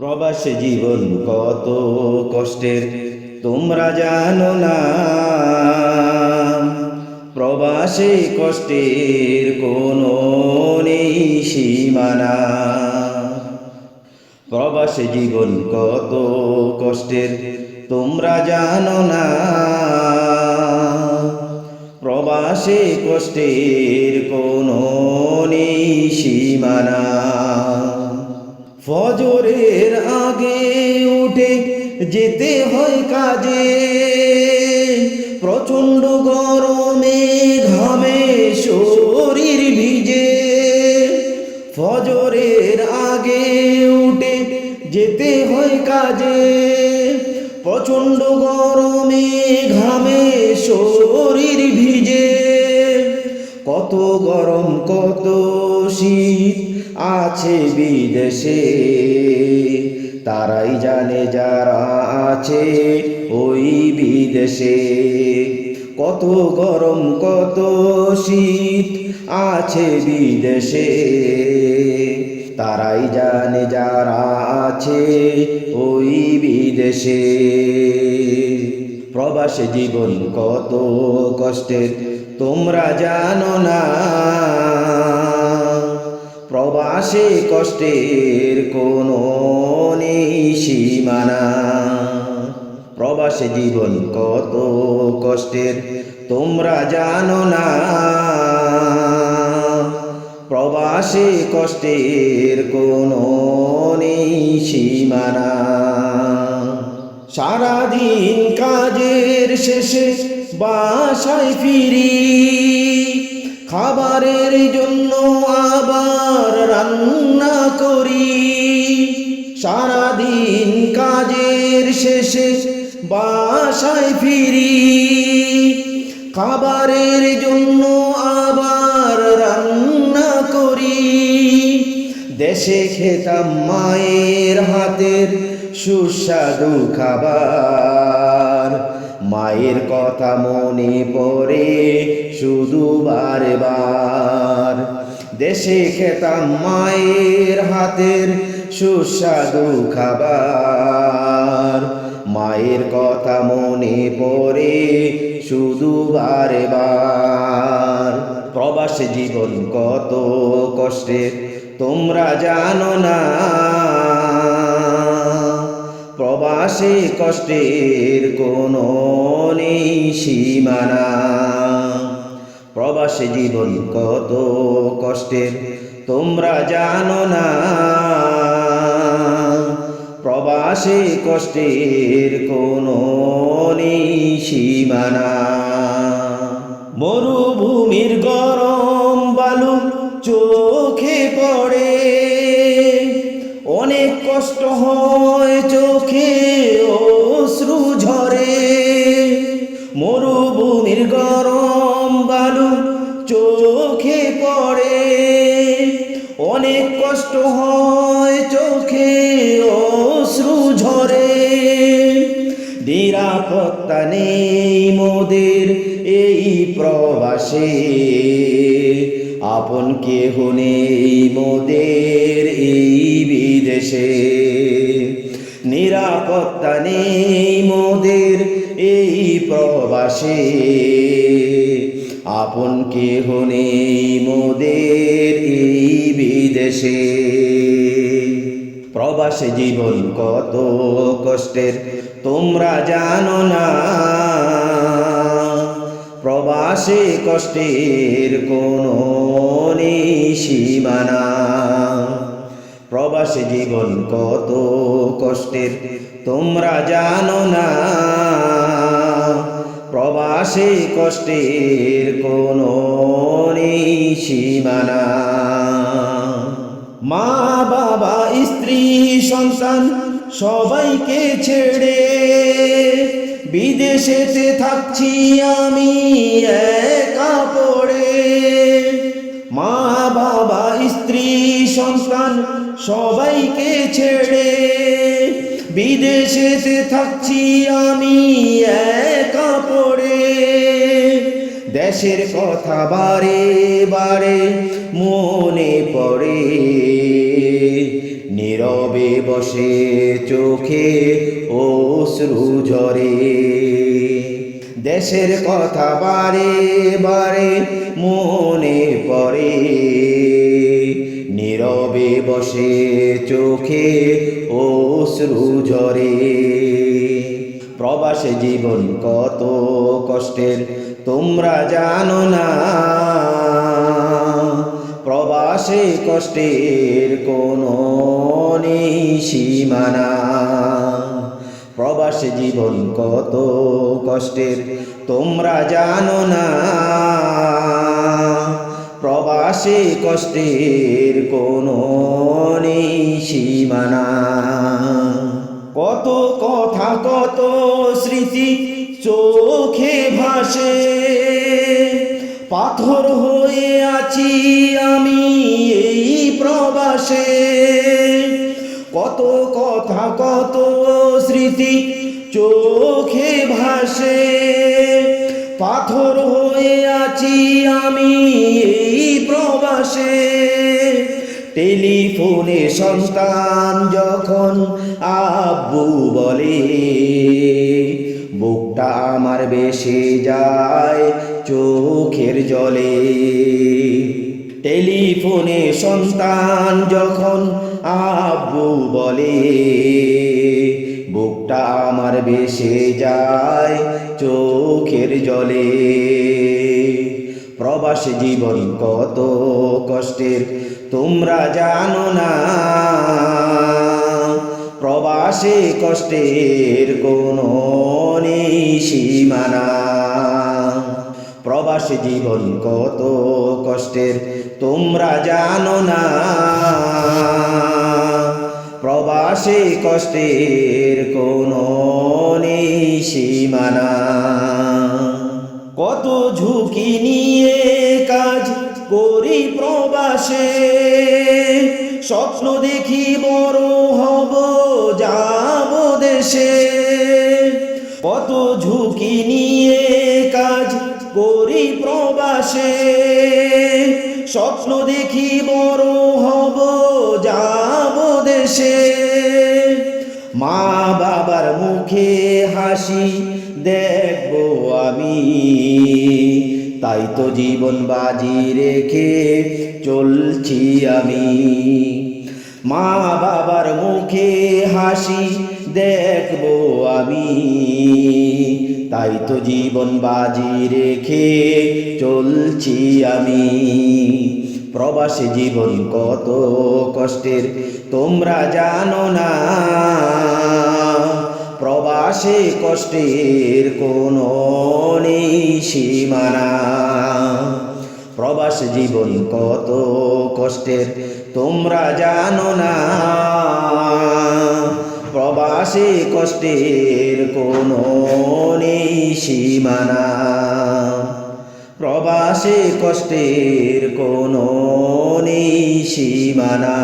প্রবাস জীবন কত কষ্টের, তোমরা জানো না। প্রবাসে কষ্টের কোনো নেই সীমানা। প্রবাসে জীবন কত কষ্টের, তোমরা জানো না। প্রবাসে কষ্টের কোনো নেই সীমানা। ফজরের আগে উঠে যেতে হয় কাজে। প্রচণ্ড গরমে ঘামে শরীর ভিজে। ফজরের আগে উঠে যেতে হয় কাজে। প্রচণ্ড গরমে ঘামে শরীর ভিজে। কত গরম, কত শীত আছে বিদেশে। তারাই জানে যারা আছে ওই বিদেশে। কত গরম, কত শীত আছে বিদেশে। তারাই জানে যারা আছে ওই বিদেশে। প্রবাসে জীবন কত কষ্টের, তোমরা জানো না। প্রবাসে কষ্টের কোনো নেই সীমানা। প্রবাসে জীবন কত কষ্টের, তোমরা জানো না। প্রবাসে কষ্টের কোনো নেই সীমানা। সারাদিন কাজের শেষে বাসায় ফিরি। খাবারের জন্য আবার রান্না করি। সারাদিন কাজের শেষে বাসায় ফিরি। খাবারের জন্য আবার রান্না করি। দেশে খেতাম মায়ের হাতের সুস্বাদু খাবার। মায়ের কথা মনে পড়ে শুধু বারে বার দেশে খেতাম মায়ের হাতের সুস্বাদু খাবার। মায়ের কথা মনে পড়ে শুধু বারে বার প্রবাসী জীবন কত কষ্টের, তোমরা জানো না। প্রবাসে কষ্টের কোনো নেই সীমানা। প্রবাসে জীবন কত কষ্টের, তোমরা জানো না। প্রবাসে কষ্টের কোনো সীমানা। মরুভূমির গরম বালু চোখে পড়ে। অনেক কষ্ট হয় নিরাপত্তা নেই মোদের এই প্রবাসে। আপন কেহ নেই মোদের এই বিদেশে। নিরাপত্তা নেই মোদের এই প্রবাসে। আপন কেহ নেই মোদের এই বিদেশে। প্রবাসে জীবন কত কষ্টের, তোমরা জানো না। প্রবাসে কষ্টের কোনো সীমানা। প্রবাসে জীবন কত কষ্টের, তোমরা জানো না। প্রবাসে কষ্টের কোনো সীমানা। মা বাবা, স্ত্রী, সন্তান সবাইকে ছেড়ে বিদেশেতে থাকছি আমি একা পড়ে। মা বাবা, স্ত্রী, সন্তান সবাইকে ছেড়ে বিদেশেতে থাকছি আমি দেশের কথা বারে বারে মনে পড়ে। নীরবে বসে চোখে অশ্রু ঝরে। দেশের কথা বারে বারে মনে পড়ে। নীরবে বসে চোখে অশ্রু ঝরে। প্রবাসে জীবন কত কষ্টের তোমরা জানো না, প্রবাসে কষ্টের কোনো সীমানা। প্রবাসে জীবন কত কষ্টের, তোমরা জানো না। প্রবাসে কষ্টের কোনো সীমানা। কত কথা, কত স্মৃতি চোখে ভাসে। পাথর হয়ে আছি আমি এই প্রবাসে। কত কথা, কত স্মৃতি চোখে ভাসে। পাথর হয়ে আছি আমি এই প্রবাসে। টেলিফোনে সন্তান যখন আব্বু বলে বুকটা আমার বেশে যায় চোখের জলে। টেলিফোনে সন্তান যখন আব্বু বলে, বুকটা আমার বেশে যায় চোখের জলে। প্রবাস জীবন কত কষ্টের, তোমরা জানো না। প্রবাসে কষ্টের কোনো নেই সীমানা প্রবাসী জীবন কত কষ্টের, তোমরা জানো না। প্রবাসে কষ্টের কোনো নেই সীমানা কত ঝুঁকি নিয়ে কাজ করি প্রবাসে, স্বপ্ন দেখি বড় হব। যাব দেশে। কত ঝুঁকি নিয়ে কাজ করি প্রবাসে। স্বপ্ন দেখি বড় হব, যাব দেশে। মা বাবার মুখে হাসি দেখব আমি। তাই তো জীবন বাজি রেখে চলছি আমি। মা বাবার মুখে হাসি দেখব আমি। তাই তো জীবন বাজি রেখে চলছি আমি। প্রবাসী জীবন কত কষ্টের, তোমরা জানো না। প্রবাসে কষ্টের কোনো নেই সীমানা। প্রবাস জীবন কত কষ্টের তোমরা জানো না। প্রবাসী কষ্টের কোনো নেই সীমানা। প্রবাসী কষ্টের কোনো নেই সীমানা।